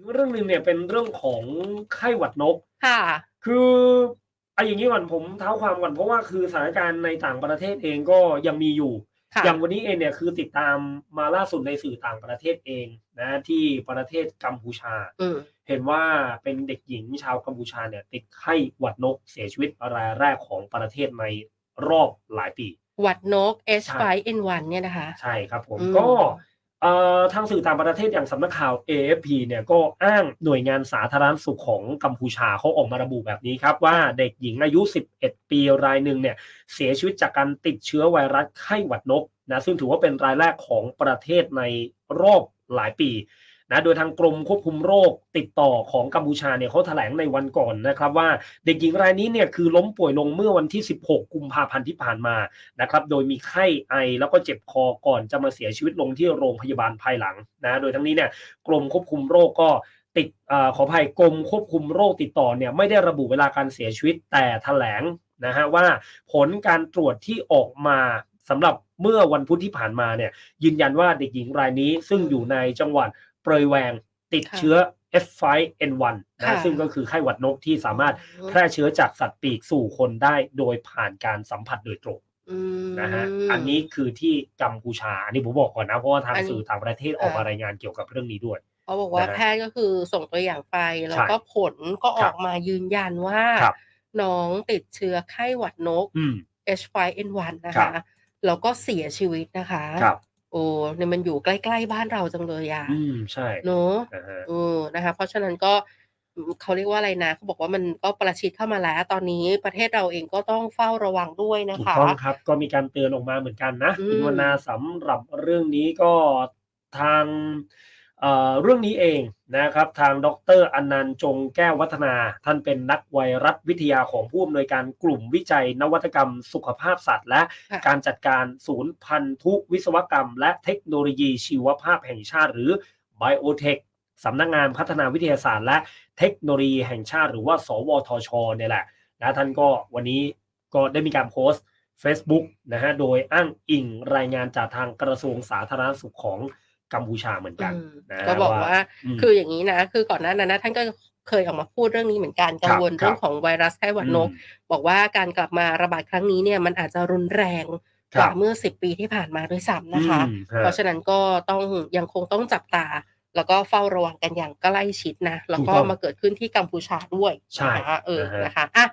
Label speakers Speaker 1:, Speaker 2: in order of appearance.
Speaker 1: อีกเรื่องหนึ่งเนี่ยเป็นเรื่องของไข้หวัดนก
Speaker 2: ค่ะ
Speaker 1: คือเอาอย่างนี้ก่อนผมเท้าความก่อนเพราะว่าคือสถานการณ์ในต่างประเทศเองก็ยังมีอยู่
Speaker 2: ค่ะ
Speaker 1: อย่างวันนี้เองเนี่ยคือติดตามมาล่าสุดในสื่อต่างประเทศเองนะที่ประเทศกัมพูชา
Speaker 2: อืม
Speaker 1: เห็นว่าเป็นเด็กหญิงชาวกัมพูชาเนี่ย ติดไข้หวัดนกเสียชีวิตรายแรกของประเทศในรอบหลายปี
Speaker 2: หวัดนก H5N1 เนี่ยนะคะ
Speaker 1: ใช่ครับผม
Speaker 2: อืม
Speaker 1: ก็เอ่อ ทางสื่อต่างประเทศอย่างสำนักข่าว AFP เนี่ยก็อ้างหน่วยงานสาธารณสุขของกัมพูชาเขาออกมาระบุแบบนี้ครับ ว่าเด็กหญิงอายุ 11 ปีรายหนึ่งเนี่ยเสียชีวิตจากการติดเชื้อไวรัสไข้หวัดนกนะซึ่งถือว่าเป็นรายแรกของประเทศในรอบหลายปี นะโดยทางกรมควบคุมโรคติดต่อของกัมพูชาเนี่ยเขาแถลงในวันก่อนนะครับว่าเด็กหญิงรายนี้เนี่ยคือล้มป่วยลงเมื่อวันที่ 16 กุมภาพันธ์ที่ผ่านมานะครับโดยมีไข้ไอแล้วก็เจ็บคอก่อนจะมาเสียชีวิตลงที่โรงพยาบาลภายหลังนะโดยทั้งนี้เนี่ยกรมควบคุมโรคก็ติดอขออภัยกรมควบคุมโรคติดต่อเนี่ยไม่ได้ระบุเวลาการเสียชีวิตแต่แถลงนะฮะว่าผลการตรวจที่ออกมาสำหรับเมื่อวันพุธที่ผ่านมาเนี่ยยืนยันว่าเด็กหญิงรายนี้ซึ่งอยู่ในจังหวัด เปรยแวงติด
Speaker 2: ค่ะ
Speaker 1: เชื้อ F5N1 นะ
Speaker 2: ค่ะ
Speaker 1: ซึ่งก็คือไข้หวัดนกที่สามารถแพร่เชื้อจากสัตว์ปีกสู่คนได้โดยผ่านการสัมผัสโดยตรง
Speaker 2: อืม
Speaker 1: นะฮะอันนี้คือที่กัมพูชา อันนี้ผมบอกก่อนนะ เพราะว่าทาง
Speaker 2: อัน
Speaker 1: สื่อต่างประเทศออกมา
Speaker 2: อ่าร
Speaker 1: รายงานเกี่ยวกับเรื่องนี้ด้วย
Speaker 2: เขาบอกว่า
Speaker 1: นะฮะ
Speaker 2: แพทย์ก็คือส่งตัวอย่างไป แล้ว
Speaker 1: ใช่
Speaker 2: ก็ผลก็อ
Speaker 1: ครั
Speaker 2: อบกมายืนยันว่า
Speaker 1: ครับ
Speaker 2: น้องติดเชื้อไข้หวัดนก
Speaker 1: อืม
Speaker 2: H5N1 นะ
Speaker 1: ครั
Speaker 2: คะ
Speaker 1: บ
Speaker 2: แล้วก็เสียชีวิตนะคะ
Speaker 1: ครับ
Speaker 2: โอ้เนี่ยมันอยู่ใกล้ๆบ้านเราจังเลยอะ
Speaker 1: อืม ใช่
Speaker 2: เนอะ
Speaker 1: นะฮะ
Speaker 2: เออนะคะ เพราะฉะนั้นก็อืมเขาเรียกว่าอะไรนะเขาบอกว่ามันก็ประชิดเข้ามาแล้ว ตอนนี้ประเทศเราเองก็ต้องเฝ้าระวังด้วยนะ
Speaker 1: ถูก
Speaker 2: คะ
Speaker 1: ต้องครับ ก็มีการเตือนออกมาเหมือนกันนะ
Speaker 2: อืม
Speaker 1: คุณวรรณาสำหรับเรื่องนี้ก็ทาง เอ่อเรื่องนี้เองนะครับทางดรอนันต์จงแก้ววัฒนา ท่านเป็นนักไวรัสวิทยาของผู้อำนวยการกลุ่มวิจัย นวัตกรรม สุขภาพสัตว์ และ
Speaker 2: ค่ะ
Speaker 1: การจัดการศูนย์พันธุวิศวกรรม และเทคโนโลยีชีวภาพแห่งชาติ หรือ Biotech สำนักงานพัฒนาวิทยาศาสตร์ และเทคโนโลยีแห่งชาติ หรือว่า สวทชเนี่ยแหละนะท่านก็วันนี้ก็ได้มีการโพสต์ Facebook นะฮะโดยอ้างอิงรายงานจากทางกระทรวงสาธารณสุขของ กัมพูชาเหมือนกัน
Speaker 2: อืม
Speaker 1: นะ
Speaker 2: ก็บอกว่า
Speaker 1: ม
Speaker 2: คืออย่างนี้นะ คือก่อนหน้านั้นนะท่านก็เคยออกมาพูดเรื่องนี้เหมือนกันกังวล
Speaker 1: ครับ
Speaker 2: เรื่องของไวรัสไข้หวัดนก
Speaker 1: อืม
Speaker 2: บอกว่าการกลับมาระบาดครั้งนี้เนี่ยมันอาจจะรุนแรง
Speaker 1: ค
Speaker 2: ก
Speaker 1: รับ
Speaker 2: ว่าเมื่อ10ปีที่ผ่านมาด้วยซ้ำนะคะ
Speaker 1: อืมฮะ
Speaker 2: เพราะฉะนั้นก็ต้องยังคงต้องจับตา แล้วก็เฝ้าระวังกันอย่างใกล้ชิดนะ แล้วก็
Speaker 1: ถูกต้อง
Speaker 2: มาเกิดขึ้นที่กัมพูชาด้วย
Speaker 1: ใช่
Speaker 2: นะคะเออ
Speaker 1: นะฮะ
Speaker 2: นะคะอะ